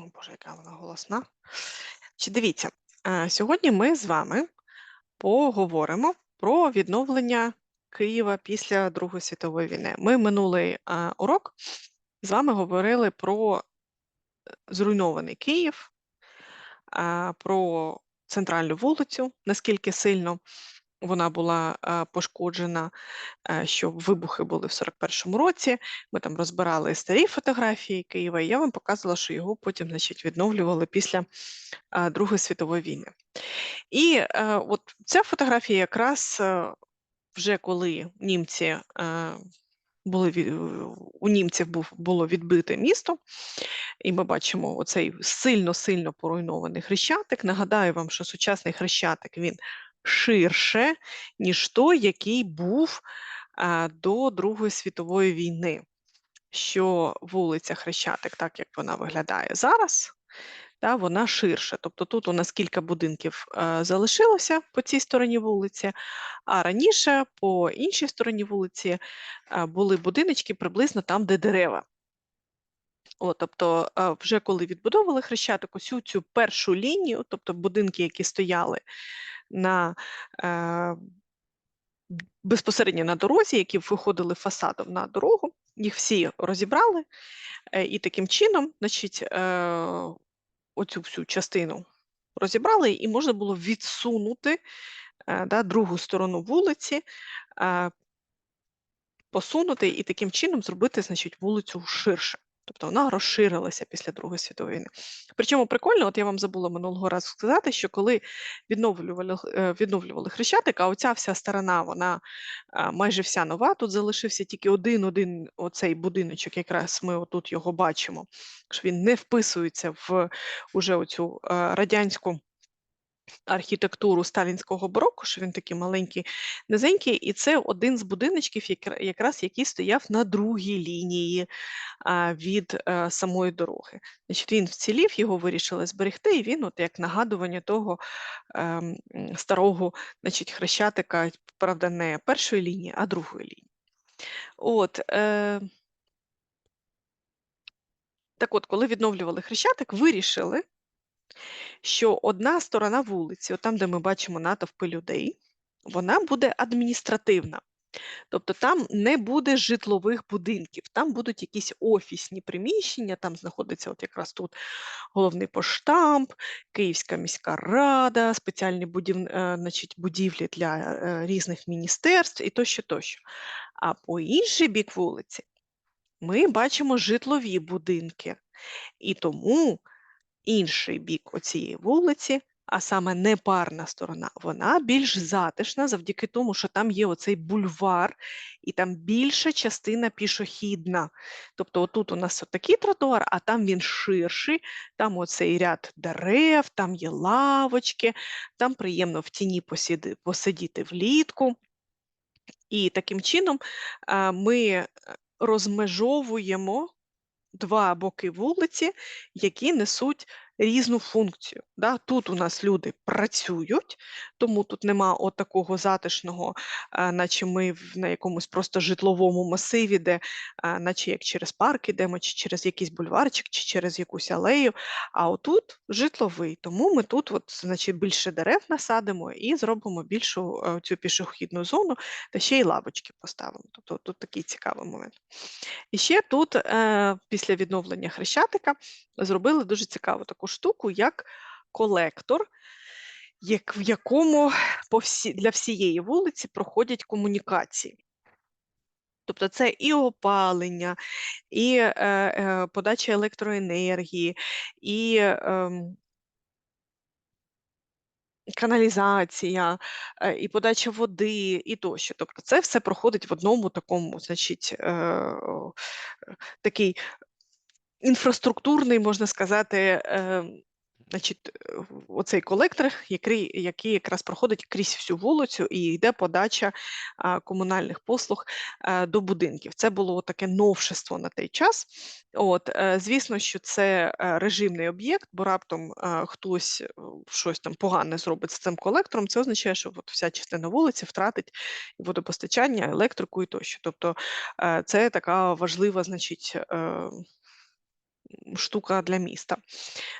О, Боже, яка вона голосна. Чи дивіться, е, сьогодні ми з вами поговоримо про відновлення Києва після Другої світової війни. Ми минулий е, урок з вами говорили про е, зруйнований Київ, про центральну вулицю, наскільки сильно вона була пошкоджена, е, що вибухи були в 41-му році. Ми там розбирали старі фотографії Києва, і я вам показувала, що його потім значить, відновлювали після Другої світової війни. І е, от ця фотографія якраз е, вже коли німці були у німців був, було відбите місто, і ми бачимо оцей сильно-сильно поруйнований хрещатик. Нагадаю вам, що сучасний хрещатик він ширше, ніж той, який був до Другої світової війни. Що вулиця Хрещатик, так як вона виглядає зараз, та, вона ширша. Тобто тут у нас кілька будинків е, залишилося по цій стороні вулиці, а раніше по іншій стороні вулиці е, були будиночки приблизно там, де дерева. О, тобто, е, вже коли відбудовували Хрещатик, усю цю першу лінію, тобто будинки, які стояли на е, безпосередньо на дорозі, які виходили фасадом на дорогу, їх всі розібрали, е, і таким чином, значить, е, оцю всю частину розібрали, і можна було відсунути да, другу сторону вулиці, посунути і таким чином зробити, значить, вулицю ширше. Тобто вона розширилася після Другої світової війни. Причому прикольно, от я вам забула минулого разу сказати, що коли відновлювали е, відновлювали Хрещатик, а оця вся сторона, вона е, майже вся нова. Тут залишився тільки один-один оцей будиночок, якраз ми отут його бачимо, що він не вписується в уже оцю е, радянську архітектуру сталінського бароко, що він такий маленький, низенький, і це один з будиночків, якраз який стояв на другій лінії від е, самої дороги. Значить, він вцілів, його вирішили зберегти, і він, от як нагадування того ем, старого значить, хрещатика, правда, не першої лінії, а другої лінії. От, е, так от, коли відновлювали хрещатик, вирішили, що одна сторона вулиці, от там, де ми бачимо натовпи людей, вона буде адміністративна. Тобто там не буде житлових будинків, там будуть якісь офісні приміщення, там знаходиться от якраз тут головний поштамп, Київська міська рада, спеціальні будів, е, значить, будівлі для е, різних міністерств і тощо, тощо. А по інший бік вулиці ми бачимо житлові будинки. І тому інший бік оцієї вулиці, а саме непарна сторона, вона більш затишна завдяки тому, що там є оцей бульвар, і там більша частина пішохідна. Тобто, отут у нас отакий тротуар, а там він ширший, там оцей ряд дерев, там є лавочки, там приємно в тіні посіди, посидіти влітку. І таким чином ми е, розмежовуємо два боки вулиці, які несуть різну функцію. Да? Тут у нас люди працюють, тому тут нема от такого затишного, а, наче ми на якомусь просто житловому масиві, де а, наче як через парк ідемо, чи через якийсь бульварчик, чи через якусь алею. А отут житловий, тому ми тут от, значить, більше дерев насадимо і зробимо більшу е, цю пішохідну зону, та ще й лавочки поставимо. Тобто тут такий цікавий момент. І ще тут, е, після відновлення Хрещатика, зробили дуже цікаву таку штуку, як колектор, як, в якому по всі, для всієї вулиці проходять комунікації. Тобто це і опалення, і е, е, подача електроенергії, і ем, каналізація, е, і подача води, і тощо. Тобто це все проходить в одному такому, значить, е, е, такий інфраструктурний, можна сказати, е, значить, е, оцей колектор, який, який якраз проходить крізь всю вулицю і йде подача комунальних послуг е, до будинків. Це було таке новшество на той час. От, е, звісно, що це режимний об'єкт, бо раптом хтось щось там погане зробить з цим колектором, це означає, що от вся частина вулиці втратить водопостачання, електрику і тощо. Тобто це така важлива, значить. Штука для міста.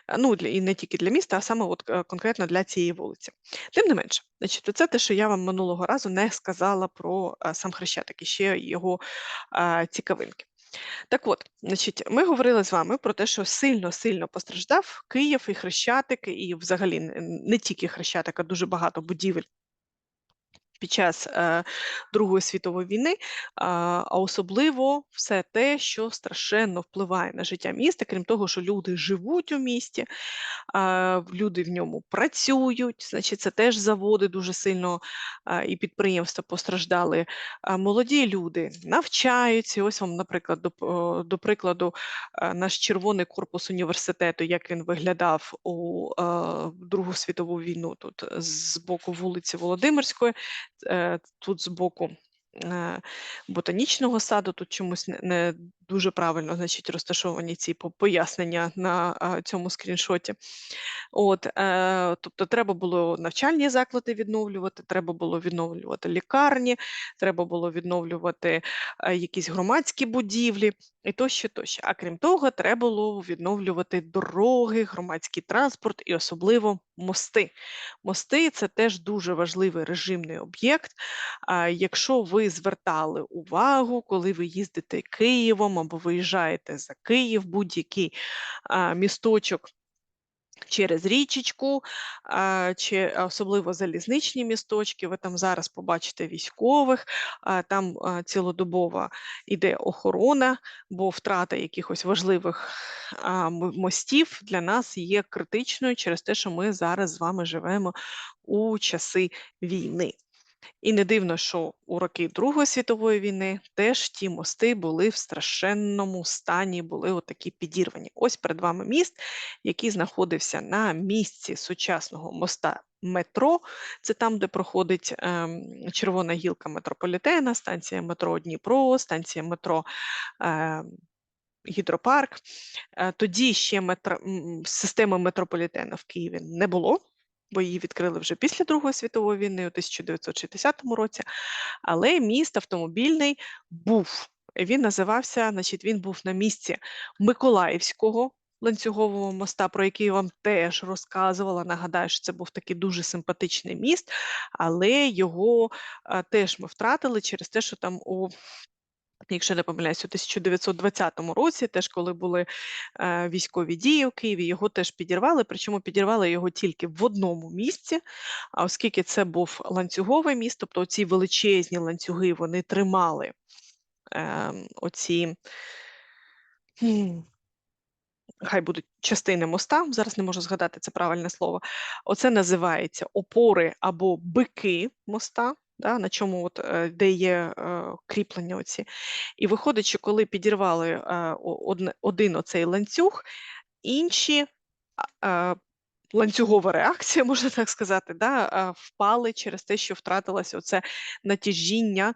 Е, ну, і не тільки для міста, а саме от, е, конкретно для цієї вулиці. Тим не менше, значить, оце те, що я вам минулого разу не сказала про, е, сам Хрещатик і ще його, цікавинки. Так от, значить, ми говорили з вами про те, що сильно-сильно постраждав Київ і Хрещатик, і взагалі не тільки Хрещатик, а дуже багато будівель під час, е, Другої світової війни, а, а особливо все те, що страшенно впливає на життя міста, крім того, що люди живуть у місті, а, люди в ньому працюють, значить, це теж заводи дуже сильно, а, і підприємства постраждали. А, молоді люди навчаються. Ось вам, наприклад, до до прикладу, е, наш червоний корпус університету, як він виглядав у, е, Другу світову війну тут з боку вулиці Володимирської е, тут збоку боку ботанічного саду, тут чомусь не дуже правильно значить, розташовані ці пояснення на цьому скріншоті. От, е, тобто треба було навчальні заклади відновлювати, треба було відновлювати лікарні, треба було відновлювати е, якісь громадські будівлі і тощо, тощо. А крім того, треба було відновлювати дороги, громадський транспорт і особливо мости. Мости це теж дуже важливий режимний об'єкт. Якщо ви звертали увагу, коли ви їздите Києвом або виїжджаєте за Київ, будь-який місточок. Через річечку, чи особливо залізничні місточки, ви там зараз побачите військових, там цілодобова іде охорона, бо втрата якихось важливих мостів для нас є критичною через те, що ми зараз з вами живемо у часи війни. І не дивно, що у роки Другої світової війни теж ті мости були в страшенному стані, були отакі підірвані. Ось перед вами міст, який знаходився на місці сучасного моста метро. Це там, де проходить ем, червона гілка метрополітена, станція метро Дніпро, станція метро. ем, Гідропарк. Е, Тоді ще метро, системи метрополітену в Києві не було бо її відкрили вже після Другої світової війни у 1960 році. Але міст автомобільний був. Він називався, значить, він був на місці Миколаївського ланцюгового моста, про який я вам теж розказувала. Нагадаю, що це був такий дуже симпатичний міст, але його а, теж ми втратили через те, що там у Якщо не помиляюсь, у 1920 році, теж коли були е, військові дії у Києві, його теж підірвали, причому підірвали його тільки в одному місці, а оскільки це був ланцюговий міст, тобто ці величезні ланцюги вони тримали е, оці. Хай будуть частини моста, зараз не можу згадати це правильне слово. Оце називається опори або бики моста да, на чому от, е, де є е, кріплення оці. І виходить, що коли підірвали е, один оцей ланцюг, інші ланцюгова реакція, можна так сказати, да, впали через те, що втратилося оце натяжіння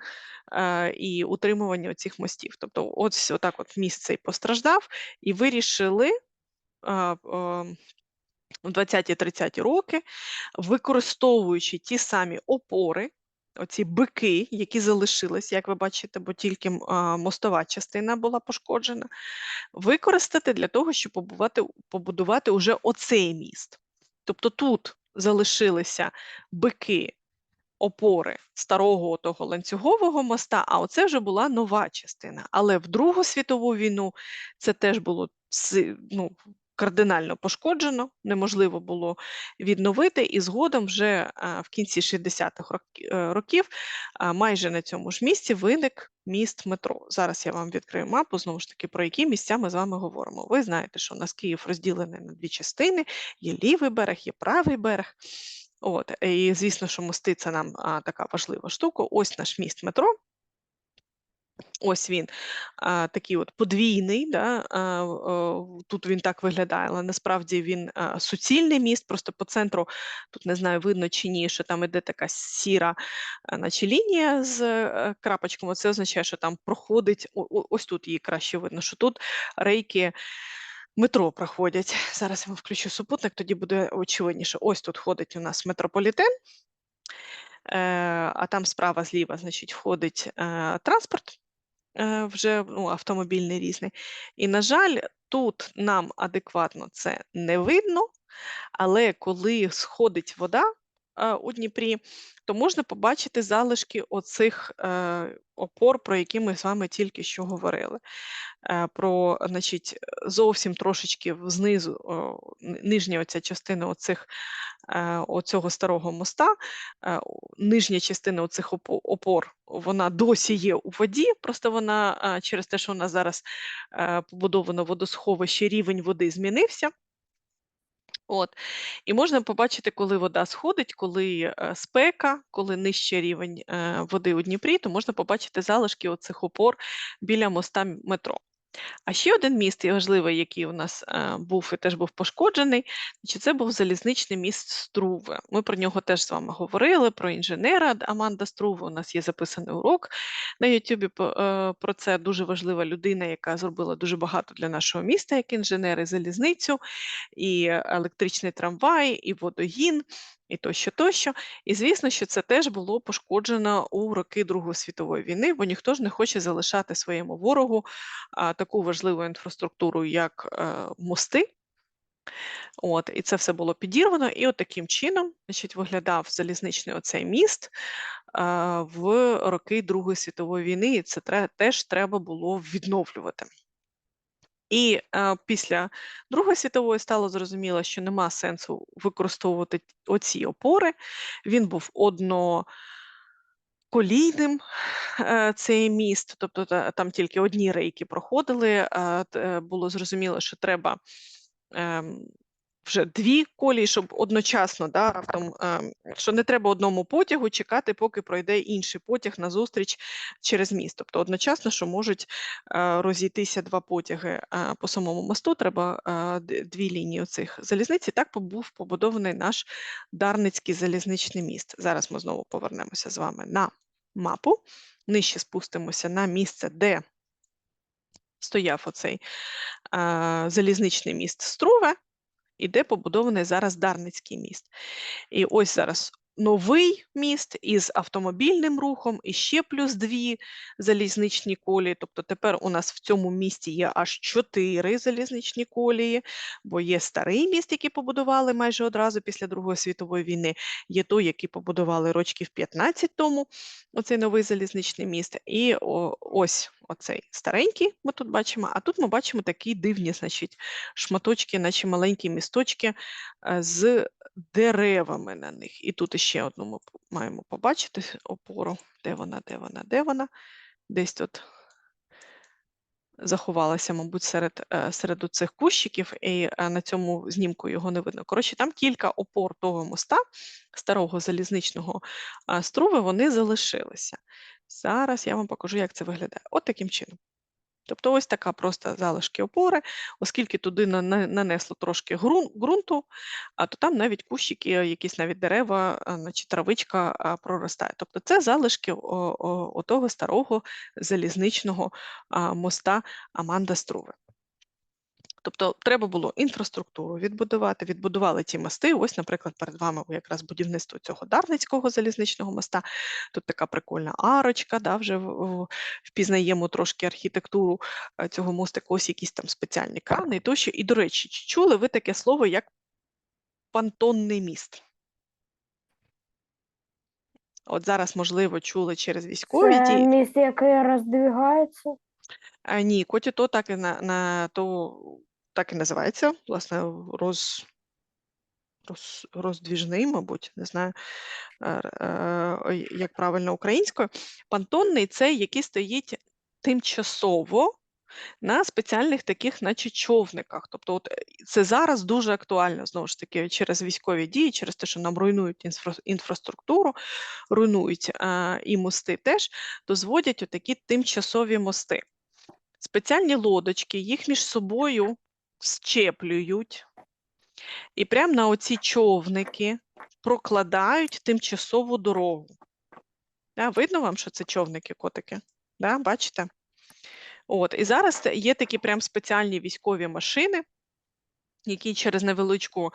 і утримування оцих мостів. Тобто, ось отак от міст цей постраждав, і вирішили. в 20-30 роки, використовуючи ті самі опори, оці бики, які залишились, як ви бачите, бо тільки мостова частина була пошкоджена, використати для того, щоб побувати, побудувати уже оцей міст. Тобто тут залишилися бики, опори старого того ланцюгового моста, а оце вже була нова частина. Але в Другу світову війну це теж було ну, кардинально пошкоджено, неможливо було відновити, і згодом вже в кінці 60-х е, років майже на цьому ж місці виник міст метро. Зараз я вам відкрию мапу, знову ж таки, про які місця ми з вами говоримо. Ви знаєте, що у нас Київ розділений на дві частини: є лівий берег, є правий берег. От, І звісно, що мости це нам а, така важлива штука. Ось наш міст метро. Ось він а, такий от подвійний. Да, а, Тут він так виглядає, але насправді він суцільний міст, просто по центру, тут не знаю, видно чи ні, що там іде така сіра наче лінія з е, крапочком. Це означає, що там проходить, ось тут її краще видно, що тут рейки. Метро проходять. Зараз я включу супутник, тоді буде очевидніше. Ось тут ходить у нас метрополітен, е, а там справа зліва, значить, входить е, транспорт е, вже ну, автомобільний різний. І, на жаль, тут нам адекватно це не видно, але коли сходить вода е, у Дніпрі, то можна побачити залишки оцих е, опор, про які ми з вами тільки що говорили. Е, про, значить, зовсім трошечки знизу, нижня оця частина оцих, е, оцього старого моста, нижня частина оцих опор, вона досі є у воді, просто вона через те, що вона зараз побудовано водосховище, рівень води змінився. От. І можна побачити, коли вода сходить, коли е, спека, коли нижче рівень е, води у Дніпрі, то можна побачити залишки оцих опор біля моста метро. А ще один міст є важливий, який у нас е, був і теж був пошкоджений, це був залізничний міст Струве. Ми про нього теж з вами говорили, про інженера Аманда Струве. У нас є записаний урок на Ютубі е, про це. Дуже важлива людина, яка зробила дуже багато для нашого міста, як інженер, і залізницю, і електричний трамвай, і водогін, і тощо, тощо. І звісно, що це теж було пошкоджено у роки Другої світової війни, бо ніхто ж не хоче залишати своєму ворогу а, таку важливу інфраструктуру, як е, мости. От, і це все було підірвано, і от таким чином значить, виглядав залізничний оцей міст а, в роки Другої світової війни, і це теж треба було відновлювати. І е, після Другої світової стало зрозуміло, що нема сенсу використовувати оці опори. Він був одноколійним, е, цей міст, тобто та- там тільки одні рейки проходили. е, Було зрозуміло, що треба ем, вже дві колії, щоб одночасно, да, раптом, ем, що не треба одному потягу чекати, поки пройде інший потяг назустріч через міст. Тобто одночасно, що можуть е, розійтися два потяги е, по самому мосту, треба е, дві лінії оцих залізниць. І так був побудований наш Дарницький залізничний міст. Зараз ми знову повернемося з вами на мапу. Нижче спустимося на місце, де стояв оцей е, залізничний міст Струве, і де побудований зараз Дарницький міст. І ось зараз новий міст із автомобільним рухом, і ще плюс дві залізничні колії. Тобто тепер у нас в цьому місті є аж чотири залізничні колії, бо є старий міст, який побудували майже одразу після Другої світової війни. Є той, який побудували років 15 тому, оцей новий залізничний міст. І ось оцей старенький ми тут бачимо, а тут ми бачимо такі дивні, значить, шматочки, наче маленькі місточки е, з деревами на них. І тут ще одну ми маємо побачити опору. Де вона, де вона, де вона? Десь тут заховалася, мабуть, серед, е, серед цих кущиків, і е, на цьому знімку його не видно. Коротше, там кілька опор того моста, старого залізничного струви, вони залишилися. Зараз я вам покажу, як це виглядає. От таким чином. Тобто ось така просто залишки опори, оскільки туди на- на- нанесло трошки ґрунту, а то там навіть кущики, якісь навіть дерева, значить травичка проростає. Тобто це залишки отого старого залізничного моста Аманда Струве. Тобто треба було інфраструктуру відбудувати, відбудували ті мости. Ось, наприклад, перед вами якраз будівництво цього Дарницького залізничного моста. Тут така прикольна арочка, да, вже впізнаємо трошки архітектуру е, цього мостика, ось якісь там спеціальні крани і тощо. І, до речі, чи чули ви таке слово, як понтонний міст? От зараз, можливо, чули через військові Це дії. міст, який роздвигається. А, ні, коті то так і на, на то так і називається, власне, роз, роз, роздвіжний, мабуть, не знаю, е, як правильно українською. Пантонний це який стоїть тимчасово на спеціальних таких, наче човниках. Тобто, от е, це зараз дуже актуально знову ж таки через військові дії, через те, що нам руйнують інфра- інфраструктуру, руйнують е, і мости теж, то зводять отакі тимчасові мости. Спеціальні лодочки їх між собою щеплюють, і прямо на оці човники прокладають тимчасову дорогу. Да, видно вам, що це човники, котики? Да, бачите? От, і зараз є такі прям спеціальні військові машини, які через невеличку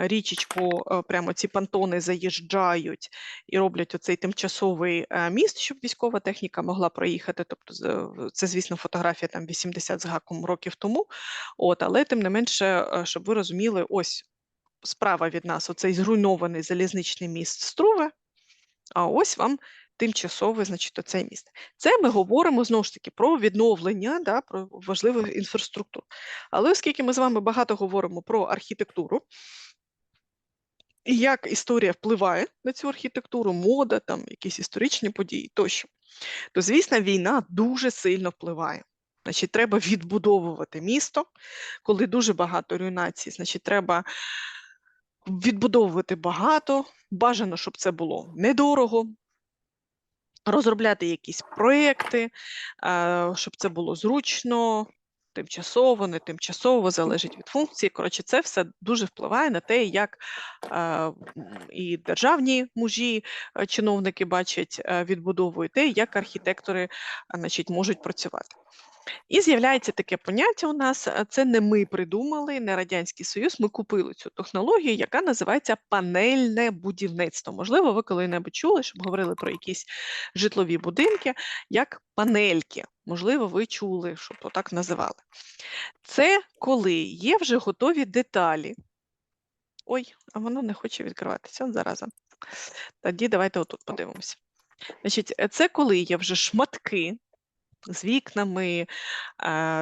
річечку е, прямо ці понтони заїжджають і роблять оцей тимчасовий е, міст, щоб військова техніка могла проїхати. Тобто, це, звісно, фотографія там 80 з гаком років тому. От, але тим не менше, е, щоб ви розуміли, ось справа від нас оцей зруйнований залізничний міст Струве, а ось вам тимчасовий, значить, оцей міст. Це ми говоримо знову ж таки про відновлення, да, про важливу інфраструктуру. Але оскільки ми з вами багато говоримо про архітектуру, і як історія впливає на цю архітектуру, мода, там якісь історичні події тощо, то звісно, війна дуже сильно впливає. Значить, треба відбудовувати місто, коли дуже багато руйнацій, значить, треба відбудовувати багато. Бажано, щоб це було недорого, розробляти якісь проекти, щоб це було зручно, тимчасово, не тимчасово, залежить від функції. Коротше, це все дуже впливає на те, як і державні мужі, е, чиновники бачать е, відбудову, і те, як архітектори значить, можуть працювати. І з'являється таке поняття у нас: це не ми придумали, не Радянський Союз. Ми купили цю технологію, яка називається панельне будівництво. Можливо, ви коли-небудь чули, щоб говорили про якісь житлові будинки, як панельки. Можливо, ви чули, щоб отак називали. Це коли є вже готові деталі. Ой, а воно не хоче відкриватися. Зараза. Тоді давайте отут подивимося. Значить, е, це коли є вже шматки з вікнами,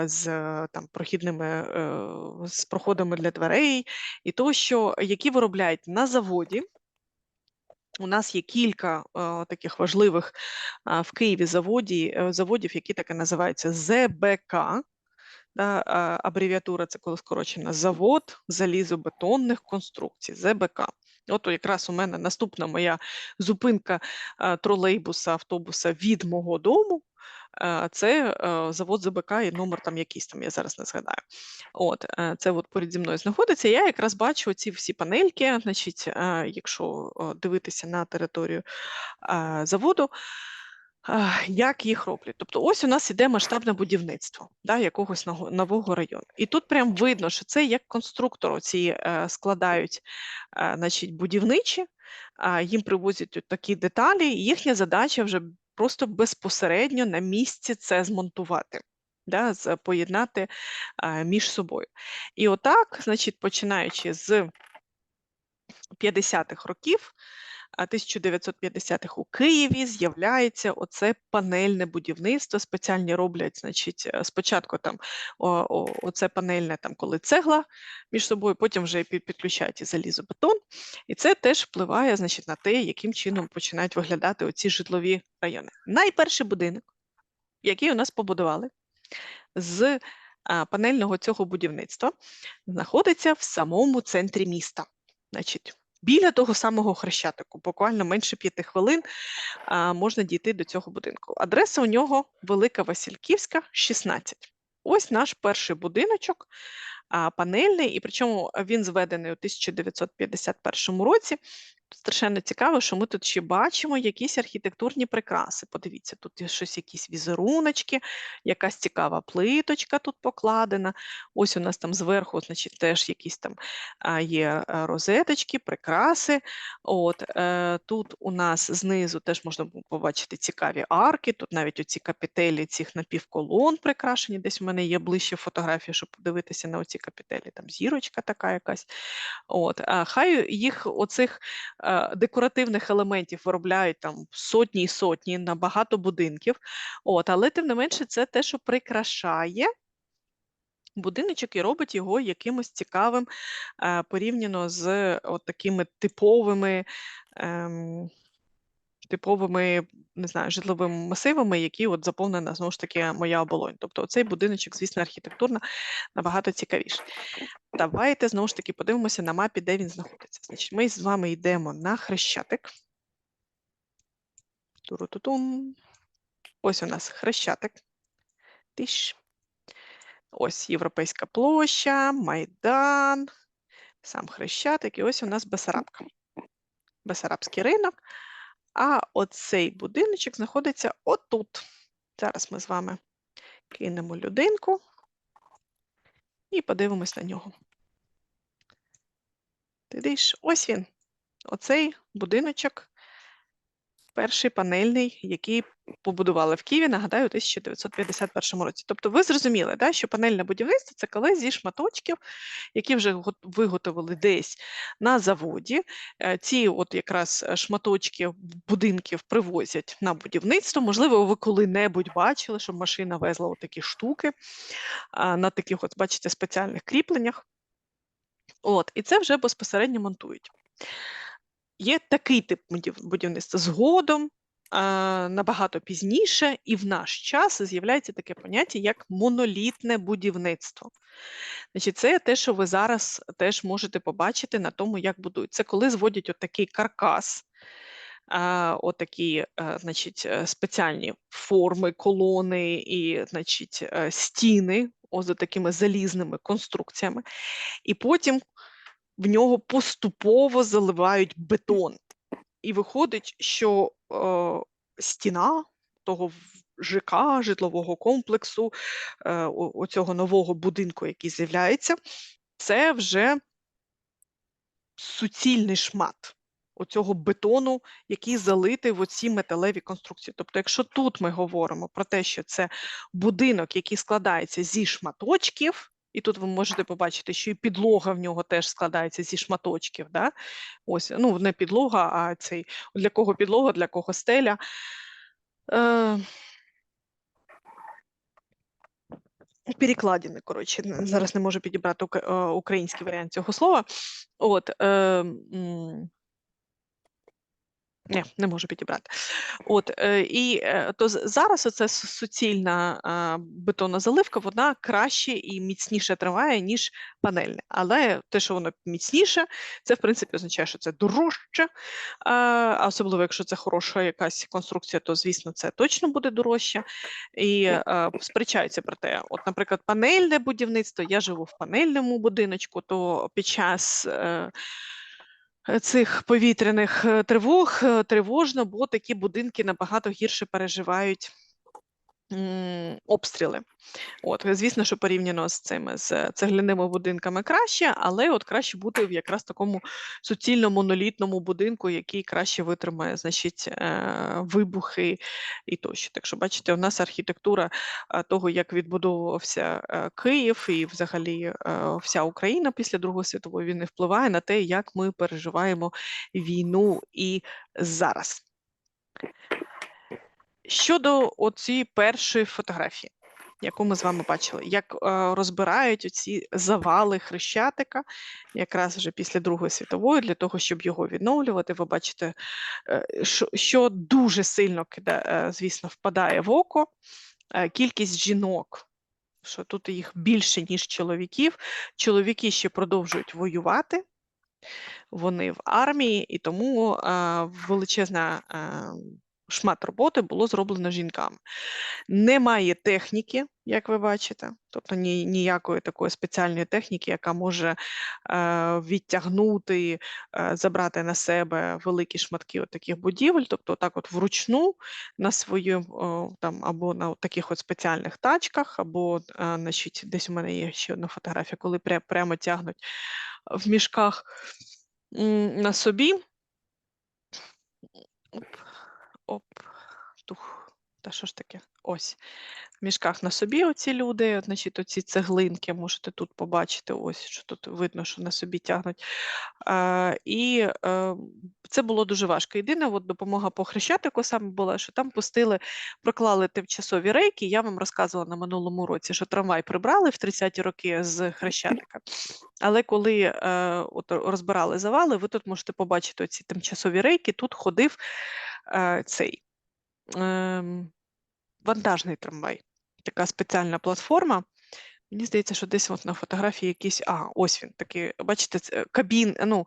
з е, там, прохідними, е, з проходами для дверей, і тощо, які виробляють на заводі. У нас є кілька е, таких важливих е, в Києві заводі, заводів, які так і називаються ЗБК. Да, абревіатура це коли скорочена завод залізобетонних конструкцій, ЗБК. От якраз у мене наступна моя зупинка тролейбуса, автобуса від мого дому. Е, Це е, завод ЗБК і номер там якийсь там, я зараз не згадаю. От, е, це от поряд зі мною знаходиться. Я якраз бачу ці всі панельки, значить, якщо дивитися на територію заводу, як їх роблять. Тобто, ось у нас іде масштабне будівництво да, якогось нового району. І тут прям видно, що це як конструктор оці е, складають значить, будівничі, їм привозять такі деталі, їхня задача вже просто безпосередньо на місці це змонтувати. Да, поєднати між собою. І отак, значить, починаючи з 50-х років, 1950-х у Києві з'являється оце панельне будівництво. Спеціальні роблять, значить, е, спочатку там о, о, оце панельне, там, коли цегла між собою, потім вже підключають і залізобетон. І це теж впливає, значить, на те, яким чином починають виглядати оці житлові райони. Найперший будинок, який у нас побудували з а, панельного цього будівництва, знаходиться в самому центрі міста. Значить, біля того самого хрещатику, буквально менше п'яти хвилин можна дійти до цього будинку. Адреса у нього Велика Васильківська, 16. Ось наш перший будиночок, панельний, і причому він зведений у 1951 році. Страшенно цікаво, що ми тут ще бачимо якісь архітектурні прикраси. Подивіться, тут є щось, якісь візеруночки, якась цікава плиточка тут покладена. Ось у нас там зверху, значить, теж якісь там є е, розеточки, прикраси. От е, тут у нас знизу теж можна побачити цікаві арки. Тут навіть оці капітелі цих напівколон прикрашені. Десь у мене є ближче фотографії, щоб подивитися на оці капітелі. Там зірочка така якась. От, хай їх оцих декоративних елементів виробляють там сотні і сотні на багато будинків. От, але тим не менше, це те, що прикрашає будиночок і робить його якимось цікавим е, порівняно з от такими типовими. Ем, Типовими, не знаю, житловими масивами, які от заповнена знову ж таки моя оболонь. Тобто цей будиночок, звісно, архітектурно набагато цікавіший. Давайте знову ж таки подивимося на мапі, де він знаходиться. Значить, ми з вами йдемо на Хрещатик. Туру-ту-тум. Ось у нас Хрещатик. Тиш. Ось Європейська площа, Майдан, сам Хрещатик, і ось у нас Бесарабка. Бесарабський ринок. А оцей будиночок знаходиться отут. Зараз ми з вами кинемо людинку і подивимось на нього. Ти диш, ось він, оцей будиночок перший панельний, який побудували в Києві, нагадаю, у 1951 році. Тобто ви зрозуміли, да, що панельне будівництво це коли зі шматочків, які вже виготовили десь на заводі. е, Ці от якраз шматочки будинків привозять на будівництво. Можливо, ви коли-небудь бачили, що машина везла такі штуки на таких, от, бачите, спеціальних кріпленнях. От, і це вже безпосередньо монтують. Є такий тип будівництва згодом, набагато пізніше, і в наш час з'являється таке поняття, як монолітне будівництво. Значить, це те, що ви зараз теж можете побачити на тому, як будують. Це коли зводять отакий каркас, отакі е, значить, е, спеціальні форми, колони і значить, е, стіни ось такими залізними конструкціями, і потім в нього поступово заливають бетон. І виходить, що е, стіна того ЖК, житлового комплексу, е, оцього нового будинку, який з'являється, це вже суцільний шмат оцього бетону, який залитий в оці металеві конструкції. Тобто, якщо тут ми говоримо про те, що це будинок, який складається зі шматочків, і тут ви можете побачити, що і підлога в нього теж складається зі шматочків. Да? Ось, ну, не підлога, а цей для кого підлога, для кого стеля. Е, Перекладини, коротше, зараз не можу підібрати е, український варіант цього слова. От, е, ні, не можу підібрати. От, е, і е, то зараз оця суцільна бетонна заливка, вона краще і міцніше триває, ніж панельне. Але те, що воно міцніше, це в принципі означає, що це дорожче. А, особливо, якщо це хороша якась конструкція, то звісно це точно буде дорожче. І е, сперечаються про те, от, наприклад, панельне будівництво, я живу в панельному будиночку, то під час. Цих повітряних е, тривог е, тривожно, бо такі будинки набагато гірше переживають обстріли. От, звісно, що порівняно з цими з цегляними будинками краще, але от краще бути в якраз такому суцільно монолітному будинку, який краще витримає значить, е, вибухи і тощо. Так що, бачите, у нас архітектура е, того, як відбудовувався е, Київ і взагалі вся Україна після Другої світової війни впливає на те, як ми переживаємо війну і зараз. Щодо оцієї першої фотографії, яку ми з вами бачили, як е, розбирають оці завали хрещатика, якраз вже після Другої світової, для того, щоб його відновлювати. Ви бачите, е, що, дуже сильно кида, е, звісно, впадає в око, кількість жінок. Що тут їх більше, ніж чоловіків. Чоловіки ще продовжують воювати, вони в армії, і тому е, величезна е, шмат роботи було зроблено жінками. Немає техніки, як ви бачите, тобто ні, ніякої такої спеціальної техніки, яка може е, відтягнути, е, забрати на себе великі шматки от таких будівель, тобто так от вручну на свою о, там або на таких от спеціальних тачках, або е, значить, десь у мене є ще одна фотографія, коли пря- прямо тягнуть в мішках на собі. Оп, оп, тух. Та що ж таке? Ось. В мішках на собі оці люди, значить, оці цеглинки, можете тут побачити, ось що тут видно, що на собі тягнуть. А, і е, це було дуже важко. Єдина от допомога по хрещатику саме була, що там пустили, проклали тимчасові рейки. Я вам розказувала на минулому році, що трамвай прибрали в 30-ті роки з хрещатика. Але коли е, от розбирали завали, ви тут можете побачити ці тимчасові рейки. Тут ходив е, цей ем, вантажний трамвай, така спеціальна платформа. Мені здається, що десь от на фотографії якісь. А, ось він такий, бачите, кабін, ну,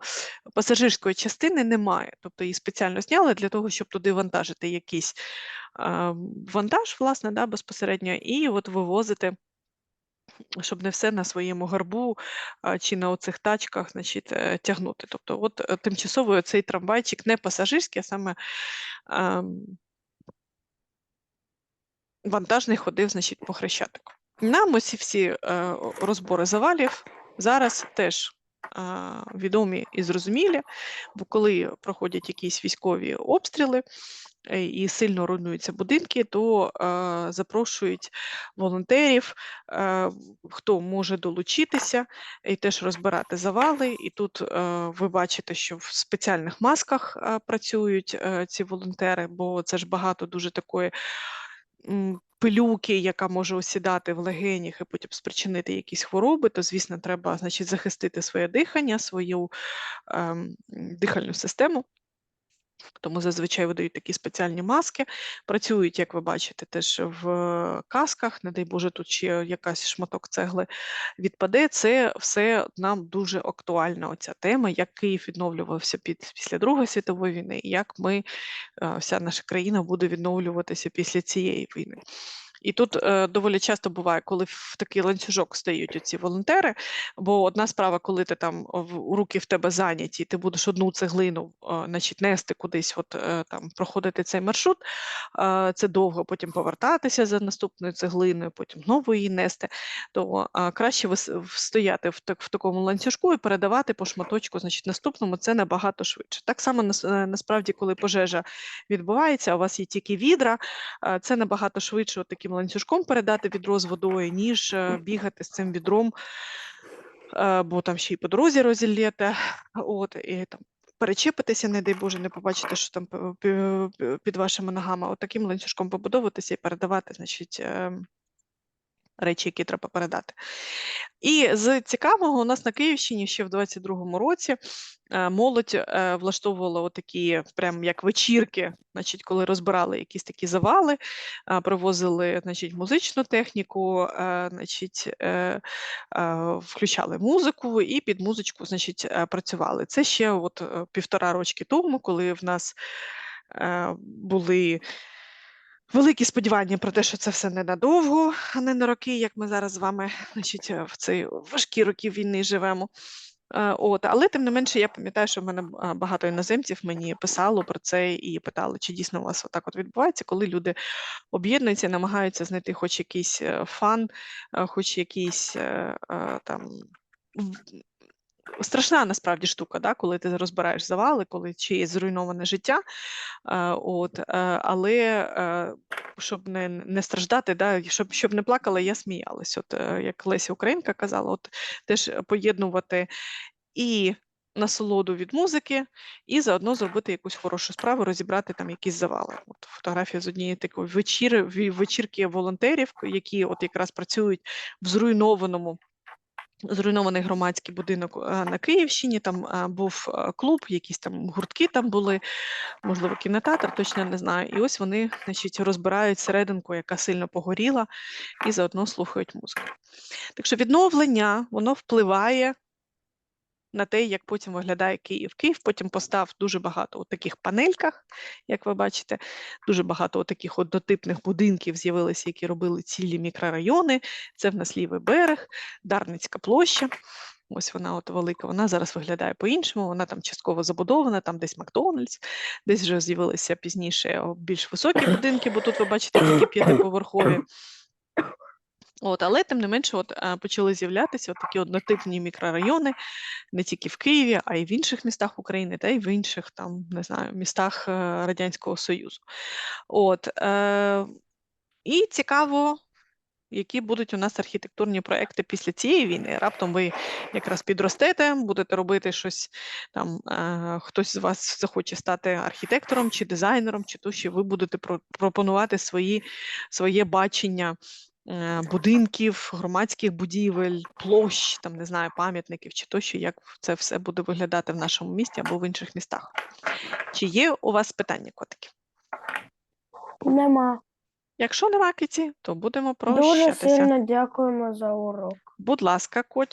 пасажирської частини немає. Тобто її спеціально зняли для того, щоб туди вантажити якийсь е, вантаж, власне, да, безпосередньо, і от вивозити щоб не все на своєму гарбу а, чи на оцих тачках значить, е, тягнути. Тобто, от е, тимчасово цей трамвайчик не пасажирський, а саме ем, вантажний ходив значить, по хрещатику. Нам ось всі е, розбори завалів зараз теж а, відомі і зрозумілі, бо коли проходять якісь військові обстріли е, і сильно руйнуються будинки, то е, запрошують волонтерів, е, хто може долучитися і теж розбирати завали. І тут е, ви бачите, що в спеціальних масках е, працюють е, ці волонтери, бо це ж багато дуже такої пилюки, яка може осідати в легенях і потім спричинити якісь хвороби, то, звісно, треба значить, захистити своє дихання, свою ем, дихальну систему. Тому зазвичай видають такі спеціальні маски. Працюють, як ви бачите, теж в касках. Не дай Боже, тут ще якась шматок цегли відпаде. Це все нам дуже актуальна оця тема, як Київ відновлювався під, після Другої світової війни, і як ми, е, вся наша країна буде відновлюватися після цієї війни. І тут е, доволі часто буває, коли в такий ланцюжок стають оці волонтери. Бо одна справа, коли ти там в руки в тебе зайняті, ти будеш одну цеглину, е, значить, нести кудись, от е, там проходити цей маршрут. е, Це довго потім повертатися за наступною цеглиною, потім знову її нести. То е, краще вис- стояти в, так, в такому ланцюжку і передавати по шматочку, значить, наступному це набагато швидше. Так само нас- е, насправді, коли пожежа відбувається, у вас є тільки відра, е, це набагато швидше от таким ланцюжком передати відро з водою, ніж е, бігати з цим відром, е, бо там ще й по дорозі розіллєте, от, і там перечепитися, не дай Боже, не побачите, що там п- під вашими ногами. От таким ланцюжком побудовуватися і передавати, значить, е, речі, які треба передати. І з цікавого у нас на Київщині ще в 22-му році е, молодь е, влаштовувала отакі прям як вечірки, значить, коли розбирали якісь такі завали, е, привозили значить, музичну техніку, значить, включали музику і під музичку значить, працювали. Це ще от півтора рочки тому, коли в нас були великі сподівання про те, що це все ненадовго, а не на роки, як ми зараз з вами значить, е, в ці важкі роки війни живемо. Е, От, але тим не менше, я пам'ятаю, що в мене багато іноземців мені писало про це і питали, чи дійсно у вас отак от відбувається, коли люди об'єднуються, намагаються знайти хоч якийсь е, фан, е, хоч якийсь е, е, там. Страшна насправді штука, да, коли ти розбираєш завали, коли чиєсь зруйноване життя. Е, от, е, але е, щоб не, не страждати, да, щоб, щоб не плакала, я сміялась. От як Леся Українка казала, от теж поєднувати і насолоду від музики, і заодно зробити якусь хорошу справу, розібрати там якісь завали. От фотографія з однієї такої вечір, вечірки волонтерів, які от якраз працюють в зруйнованому. Зруйнований громадський будинок е, на Київщині. Там е, був е, клуб, якісь там гуртки там були, можливо, кінотеатр, точно не знаю. І ось вони, значить, розбирають серединку, яка сильно погоріла, і заодно слухають музику. Так що відновлення воно впливає на те, як потім виглядає Київ. Київ потім постав дуже багато у таких панельках, як ви бачите, дуже багато таких однотипних будинків з'явилися, які робили цілі мікрорайони. Це в нас лівий берег, Дарницька площа. Ось вона от велика. Вона зараз виглядає по-іншому. Вона там частково забудована, там десь Макдональдс, десь вже з'явилися пізніше більш високі будинки, бо тут ви бачите тільки п'ятиповерхові. От, але тим не менше, от е, почали з'являтися от такі однотипні мікрорайони не тільки в Києві, а й в інших містах України, та й в інших там, не знаю, містах е, Радянського Союзу. От, е, і цікаво, які будуть у нас архітектурні проекти після цієї війни. Раптом ви якраз підростете, будете робити щось там, е, хтось з вас захоче стати архітектором чи дизайнером, чи то, що ви будете про- пропонувати свої, своє бачення будинків, громадських будівель, площ, там не знаю, пам'ятників, чи тощо, як це все буде виглядати в нашому місті або в інших містах. Чи є у вас питання, котики? Нема. Якщо нема киті, то будемо Дуже прощатися. сильно дякуємо за урок. Будь ласка, котик.